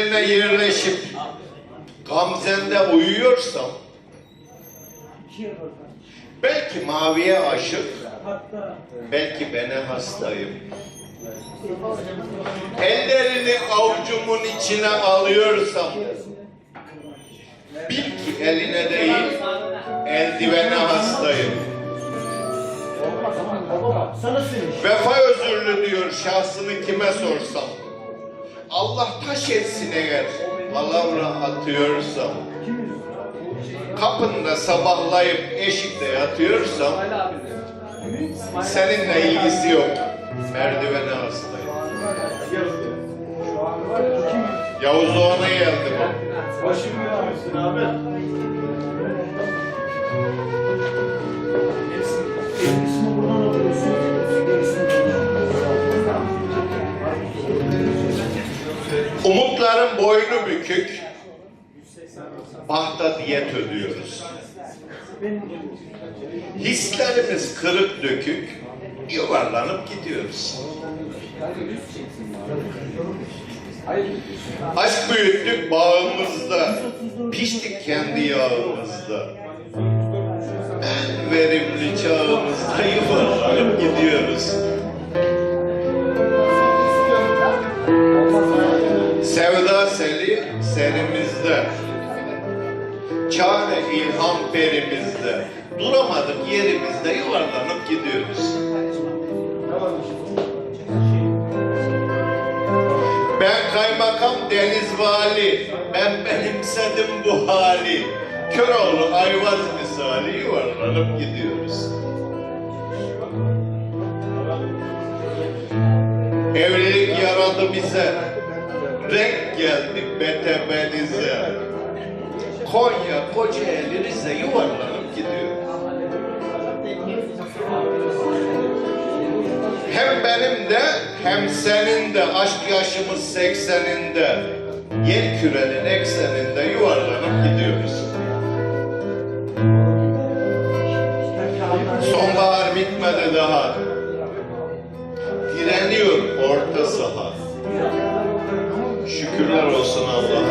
ellerine yerleşip gamzende uyuyorsam belki maviye aşık, belki bana hastayım. Ellerini avucumun içine alıyorsam bil ki eline değil eldivene hastayım. Vefa özürlü diyor şahsını kime sorsam. Allah taş etsin eğer palavra atıyorsam. Kapında sabahlayıp eşikte yatıyorsam seninle ilgisi yok. Merdivene hastayım. Yavuz Doğan'a geldi bu. Başım yapıyorsun abi. Boynu bükük. Bahta diyet ödüyoruz. Hislerimiz kırık dökük. Yuvarlanıp gidiyoruz. Aşk büyüttük bağımızda. Piştik kendi yağımızda. En verimli çağımızda yuvarlanıp gidiyoruz. Seli serimizde. Çare ilham perimizde. Duramadık yerimizde yuvarlanıp gidiyoruz. Ben kaymakam deniz vali. Ben benimsedim bu hali. Köroğlu ayvaz misali yuvarlanıp gidiyoruz. Evlilik yaradı bize. Renk geldi betemenize. Konya, Kocaeli, Rize yuvarlanıp gidiyor. Hem benim de hem senin de aşk yaşımız sekseninde. Yer kürenin ekseninde yuvarlanıp gidiyoruz. Sonbahar bitmedi daha. Direniyor orta saha. Şükürler olsun Allah'a.